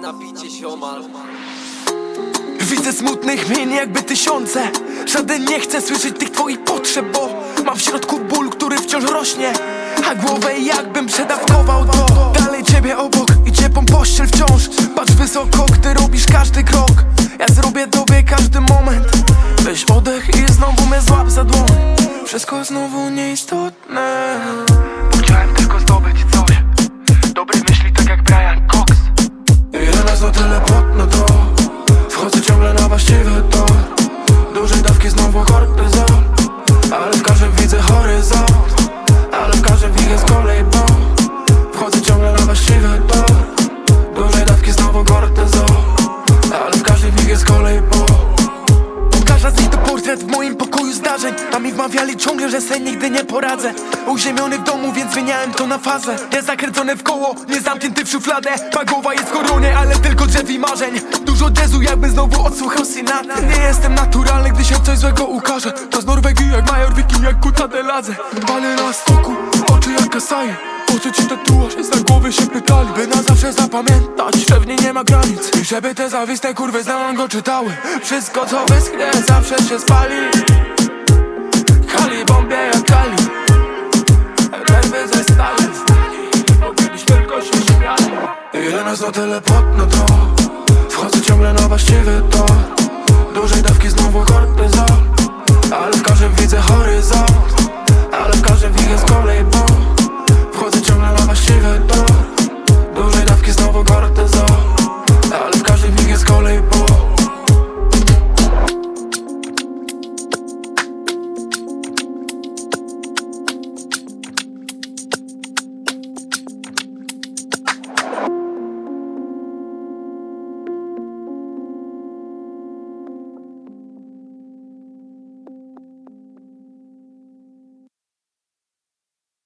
napicie się omal. Widzę smutnych min jakby tysiące. Żaden nie chce słyszeć tych twoich potrzeb Bo mam w środku ból, który wciąż rośnie. A głowę jakbym przedawkował to Dalej ciebie obok i ciepłą pościel wciąż. Patrz wysoko, gdy robisz każdy krok. Ja zrobię tobie każdy moment. Weź oddech i znowu mnie złap za dłoń. Wszystko znowu nieistotne znowu kortyzol Ale w każdym widzę horyzont. Ale w każdym widzę z kolei bo. Wchodzę ciągle na właściwy tor. Duże dawki znowu kortyzol. Ale w każdym widzę z kolei bo. Każda z nich to portret w moim pokoju zdarzeń. Tam mi wmawiali ciągle, że sen nigdy nie poradzę. Uziemiony w domu, więc zmieniałem to na fazę. Nie zakręcone w koło, nie zamknięty w szufladę. Ma głowa jest w koronie, ale tylko drzew i marzeń Dużo jazzu, jakby znowu odsłuchał Sinatra. Nie jestem naturalny, gdy się coś złego ukaże. To z Norwegii jak major, wiking jak kuta de ladze Palę na stoku, oczy jak kasaje. Po co ci tatuaż? Z głowy się pytali By na zawsze zapamiętać, że w niej nie ma granic. I żeby te zawiste kurwy znałam go czytały. Wszystko co wyschnie zawsze się spali. Kali bombie jak kali Nerwy ze stali. Bo kiedyś tylko się śmiali Ile nas na teleport, no to? na właściwy tor